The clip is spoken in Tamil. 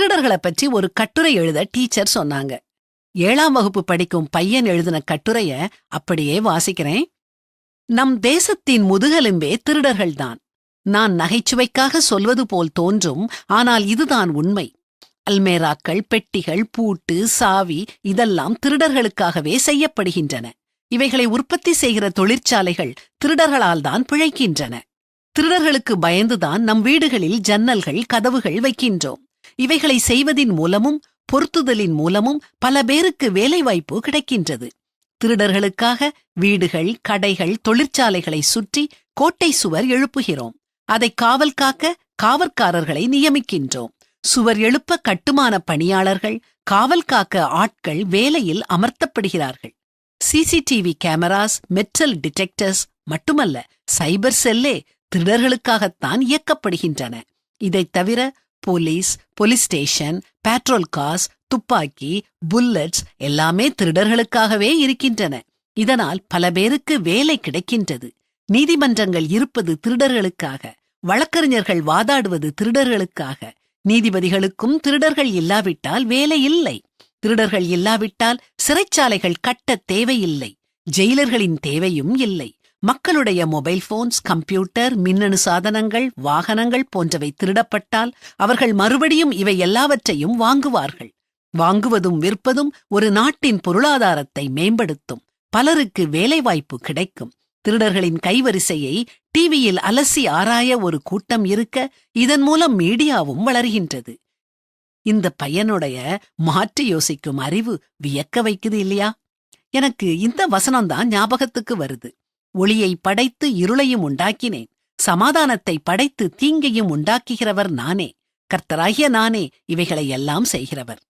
திருடர்களை பற்றி ஒரு கட்டுரை எழுத டீச்சர் சொன்னாங்க. ஏழாம் வகுப்பு படிக்கும் பையன் எழுதின கட்டுரைய அப்படியே வாசிக்கிறேன். நம் தேசத்தின் முதுகெலும்பே திருடர்கள்தான் நான் நகைச்சுவைக்காக சொல்வது போல் தோன்றும் ஆனால் இதுதான் உண்மை. அல்மேராக்கள் பெட்டிகள் பூட்டு சாவி இதெல்லாம் திருடர்களுக்காகவே செய்யப்படுகின்றன. இவைகளை உற்பத்தி செய்கிற தொழிற்சாலைகள் திருடர்களால் தான் பிழைக்கின்றன. திருடர்களுக்கு பயந்துதான் நம் வீடுகளில் ஜன்னல்கள் கதவுகள் வைக்கின்றோம். இவைகளை செய்வதின் மூலமும் பொருத்துதலின் மூலமும் பல பேருக்கு வேலைவாய்ப்பு கிடைக்கின்றது. திருடர்களுக்காக வீடுகள் கடைகள் தொழிற்சாலைகளை சுற்றி கோட்டை சுவர் எழுப்புகிறோம். அதை காவல் காக்க காவற்காரர்களை நியமிக்கின்றோம். சுவர் எழுப்ப கட்டுமான பணியாளர்கள் காவல் காக்க ஆட்கள் வேலையில் அமர்த்தப்படுகிறார்கள். சிசிடிவி கேமராஸ் மெட்டல் டிடெக்டர்ஸ் மட்டுமல்ல சைபர் செல்லே திருடர்களுக்காகத்தான் இயக்கப்படுகின்றன. இதைத் தவிர police police station petrol gas துப்பாக்கி புல்லட்ஸ் எல்லாமே திருடர்களுக்காகவே இருக்கின்றன. இதனால் பல பேருக்கு வேலை கிடைக்கின்றது. நீதிமன்றங்கள் இருப்பது திருடர்களுக்காக வழக்கறிஞர்கள் வாதாடுவது திருடர்களுக்காக. நீதிபதிகளுக்கும் திருடர்கள் இல்லாவிட்டால் வேலை இல்லை. திருடர்கள் இல்லாவிட்டால் சிறைச்சாலைகள் கட்ட தேவையில்லை. ஜெயிலர்களின் தேவையும் இல்லை. மக்களுடைய மொபைல் போன்ஸ் கம்ப்யூட்டர் மின்னணு சாதனங்கள் வாகனங்கள் போன்றவை திருடப்பட்டால் அவர்கள் மறுபடியும் இவை எல்லாவற்றையும் வாங்குவார்கள். வாங்குவதும் விற்பதும் ஒரு நாட்டின் பொருளாதாரத்தை மேம்படுத்தும். பலருக்கு வேலைவாய்ப்பு கிடைக்கும். திருடர்களின் கைவரிசையை டிவியில் அலசி ஆராய ஒரு கூட்டம் இருக்க இதன் மூலம் மீடியாவும் வளர்கின்றது. இந்த பையனுடைய மாற்றி யோசிக்கும் அறிவு வியக்க வைக்குது இல்லையா? எனக்கு இந்த வசனம்தான் ஞாபகத்துக்கு வருது. ஒளியை படைத்து இருளையும் உண்டாக்கினேன். சமாதானத்தை படைத்து தீங்கையும் உண்டாக்குகிறவர் நானே. கர்த்தராகிய நானே இவைகளை எல்லாம் செய்கிறவர்.